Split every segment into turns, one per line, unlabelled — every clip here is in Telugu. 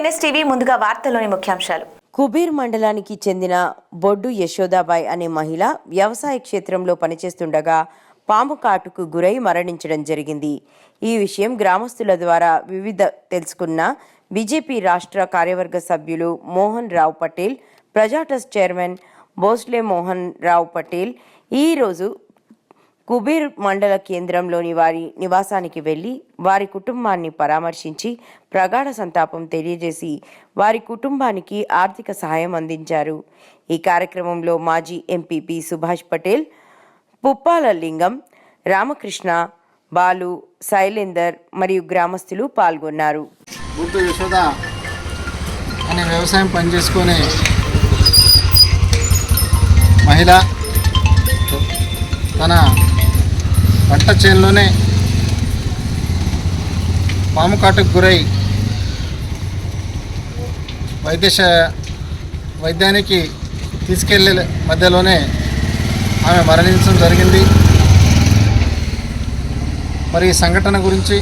ఎన్ఎస్టీవీ ముందుగా వార్తల్లోని ముఖ్యాంశాలు.
కుబీర్ మండలానికి చెందిన బొడ్డు యశోదాబాయ్ అనే మహిళ వ్యవసాయ క్షేత్రంలో పనిచేస్తుండగా పాము కాటుకు గురై మరణించడం జరిగింది. ఈ విషయం గ్రామస్తుల ద్వారా వివిధ తెలుసుకున్న బీజేపీ రాష్ట్ర కార్యవర్గ సభ్యులు మోహన్ రావు పటేల్ ప్రజా ట్రస్ట్ చైర్మన్ భోస్లే మోహన్ రావు పటేల్ ఈరోజు కుబీర్ మండల కేంద్రంలోని వారి నివాసానికి వెళ్ళి వారి కుటుంబాన్ని పరామర్శించి ప్రగాఢ సంతాపం తెలియజేసి వారి కుటుంబానికి ఆర్థిక సహాయం అందించారు. ఈ కార్యక్రమంలో మాజీ ఎంపీపీ సుభాష్ పటేల్ పుప్పాల లింగం రామకృష్ణ బాలు శైలేందర్ మరియు గ్రామస్తులు పాల్గొన్నారు.
యశోద అనే వ్యవసాయం పనిచేసుకునే మహిళ తన పంట చేనులోనే పాము కాటుకు గురై వైద్యశ వైద్యానికి తీసుకెళ్ళే మధ్యలోనే ఆమె మరణించడం జరిగింది. మరి ఈ సంఘటన గురించి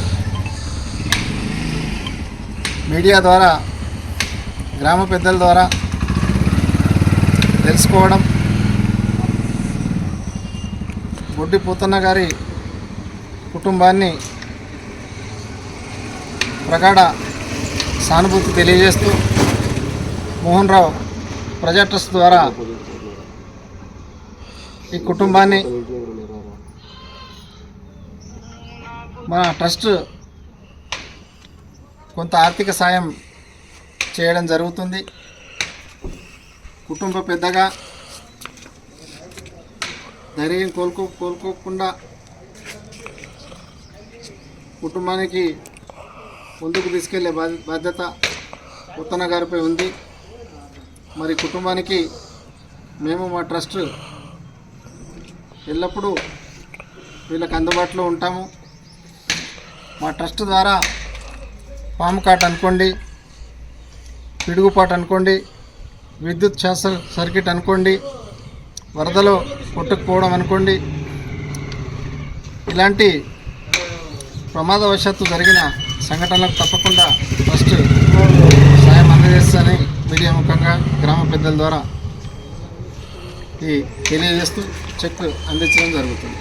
మీడియా ద్వారా గ్రామ పెద్దల ద్వారా తెలుసుకోవడం. బొడ్డి పోతన్న గారి కుటుంబాన్ని ప్రగాఢ సానుభూతి తెలియజేస్తూ మోహన్ రావు ప్రజా ట్రస్ట్ ద్వారా ఈ కుటుంబాన్ని మన ట్రస్ట్ కొంత ఆర్థిక సాయం చేయడం జరుగుతుంది. కుటుంబ పెద్దగా ధైర్యం కోలుకో కోలుకోకుండా కుటుంబానికి ముందుకు తీసుకెళ్ళే బాధ్య- బాధ్యత ఉత్తన గారిపై ఉంది. మరి కుటుంబానికి మేము మా ట్రస్ట్ ఎల్లప్పుడూ వీళ్ళకి అందుబాటులో ఉంటాము. మా ట్రస్ట్ ద్వారా పాము కాట్ అనుకోండి పిడుగుపాటు అనుకోండి విద్యుత్ శాస్త్ర సర్క్యూట్ అనుకోండి వరదలో కొట్టుకుపోవడం అనుకోండి ఇలాంటి ప్రమాదవశాత్తు జరిగిన సంఘటనలకు తప్పకుండా ఫస్ట్ సాయం అందజేస్తానని మీడియా ముఖంగా గ్రామ పెద్దల ద్వారా ఈ తెలియజేస్తూ చెక్ అందించడం జరుగుతుంది.